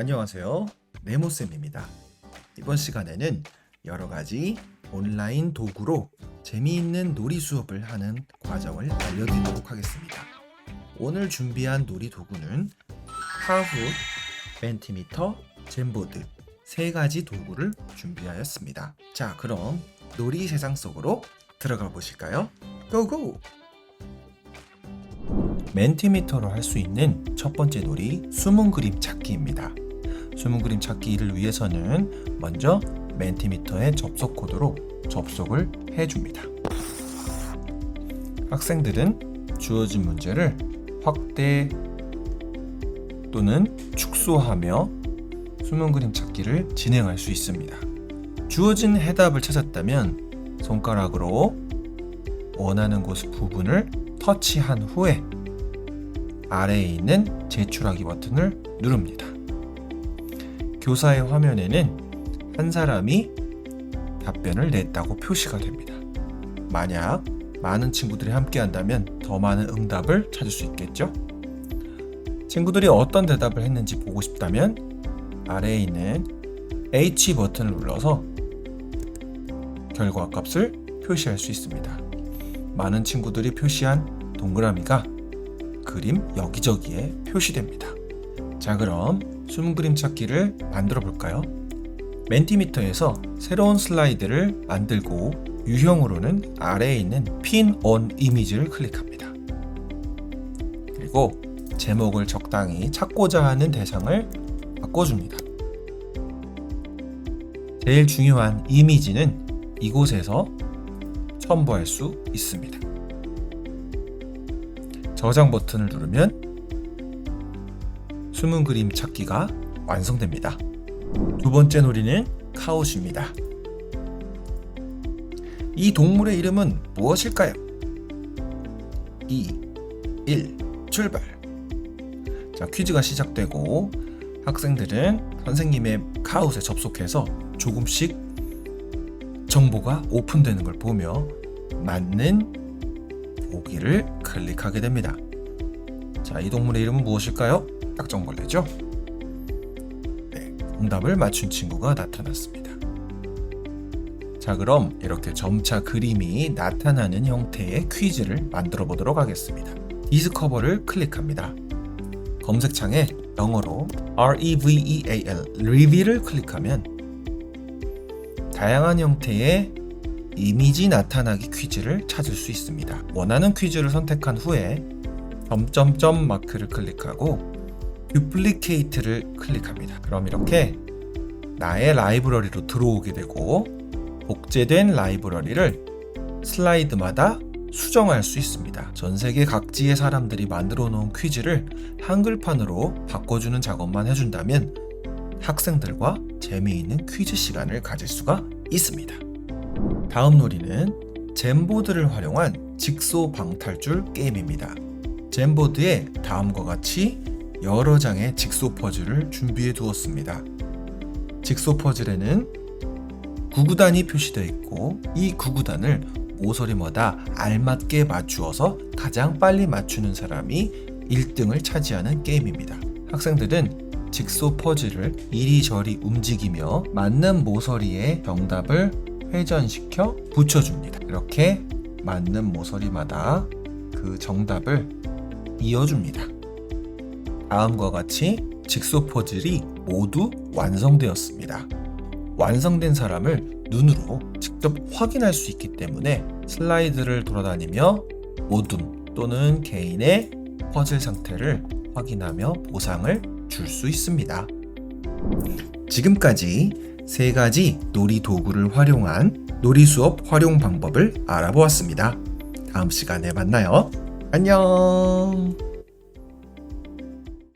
안녕하세요. 네모쌤입니다. 이번 시간에는 여러 가지 온라인 도구로 재미있는 놀이 수업을 하는 과정을 알려드리도록 하겠습니다. 오늘 준비한 놀이 도구는 하프, 멘티미터, 젠보드 세 가지 도구를 준비하였습니다. 자, 그럼 놀이 세상 속으로 들어가 보실까요? 고고! 멘티미터로 할 수 있는 첫 번째 놀이 숨은 그림 찾기입니다. 숨은 그림 찾기를 위해서는 먼저 멘티미터의 접속 코드로 접속을 해줍니다. 학생들은 주어진 문제를 확대 또는 축소하며 숨은 그림 찾기를 진행할 수 있습니다. 주어진 해답을 찾았다면 손가락으로 원하는 곳 부분을 터치한 후에 아래에 있는 제출하기 버튼을 누릅니다. 교사의 화면에는 한 사람이 답변을 냈다고 표시가 됩니다. 만약 많은 친구들이 함께 한다면 더 많은 응답을 찾을 수 있겠죠? 친구들이 어떤 대답을 했는지 보고 싶다면 아래에 있는 H 버튼을 눌러서 결과 값을 표시할 수 있습니다. 많은 친구들이 표시한 동그라미가 그림 여기저기에 표시됩니다. 자, 그럼 숨은 그림 찾기를 만들어 볼까요? 멘티미터에서 새로운 슬라이드를 만들고 유형으로는 아래에 있는 핀 on 이미지를 클릭합니다. 그리고 제목을 적당히 찾고자 하는 대상을 바꿔줍니다. 제일 중요한 이미지는 이곳에서 첨부할 수 있습니다. 저장 버튼을 누르면 숨은 그림 찾기가 완성됩니다. 두 번째 놀이는 카웃입니다. 이 동물의 이름은 무엇일까요? 2, 1, 출발! 자, 퀴즈가 시작되고 학생들은 선생님의 카웃에 접속해서 조금씩 정보가 오픈되는 걸 보며 맞는 보기를 클릭하게 됩니다. 자, 이 동물의 이름은 무엇일까요? 딱정벌레죠? 네, 정답을 맞춘 친구가 나타났습니다. 자, 그럼 이렇게 점차 그림이 나타나는 형태의 퀴즈를 만들어 보도록 하겠습니다. 디스커버를 클릭합니다. 검색창에 영어로 R-E-V-E-A-L Reveal을 클릭하면 다양한 형태의 이미지 나타나기 퀴즈를 찾을 수 있습니다. 원하는 퀴즈를 선택한 후에 점점점 마크를 클릭하고 듀플리케이트를 클릭합니다. 그럼 이렇게 나의 라이브러리로 들어오게 되고 복제된 라이브러리를 슬라이드마다 수정할 수 있습니다. 전 세계 각지의 사람들이 만들어 놓은 퀴즈를 한글판으로 바꿔주는 작업만 해준다면 학생들과 재미있는 퀴즈 시간을 가질 수가 있습니다. 다음 놀이는 젠보드를 활용한 직소 방탈출 게임입니다. 젠보드에 다음과 같이 여러 장의 직소 퍼즐을 준비해 두었습니다. 직소 퍼즐에는 구구단이 표시되어 있고 이 구구단을 모서리마다 알맞게 맞추어서 가장 빨리 맞추는 사람이 1등을 차지하는 게임입니다. 학생들은 직소 퍼즐을 이리저리 움직이며 맞는 모서리에 정답을 회전시켜 붙여줍니다. 이렇게 맞는 모서리마다 그 정답을 이어줍니다. 다음과 같이 직소 퍼즐이 모두 완성되었습니다. 완성된 사람을 눈으로 직접 확인할 수 있기 때문에 슬라이드를 돌아다니며 모둠 또는 개인의 퍼즐 상태를 확인하며 보상을 줄 수 있습니다. 지금까지 세 가지 놀이 도구를 활용한 놀이 수업 활용 방법을 알아보았습니다. 다음 시간에 만나요. 안녕!